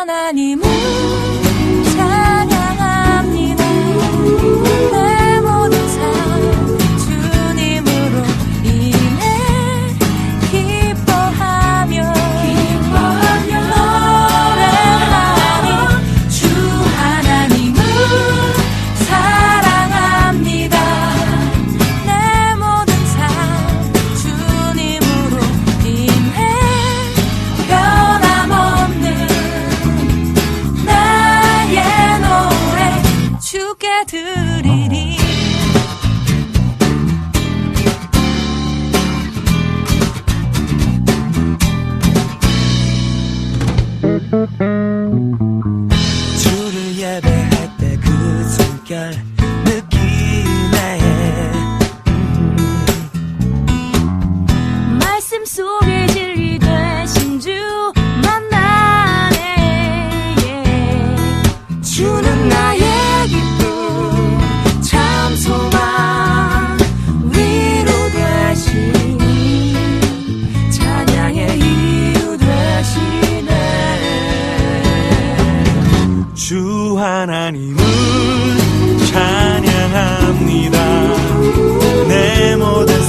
花にも 물결 느끼네 음. 말씀 속에 진리 되신 주 만나네. 주는 나의 기쁨 참 소망 위로 되신 찬양의 이유 되시네. 주 하나님은 찬양합니다. 내 모든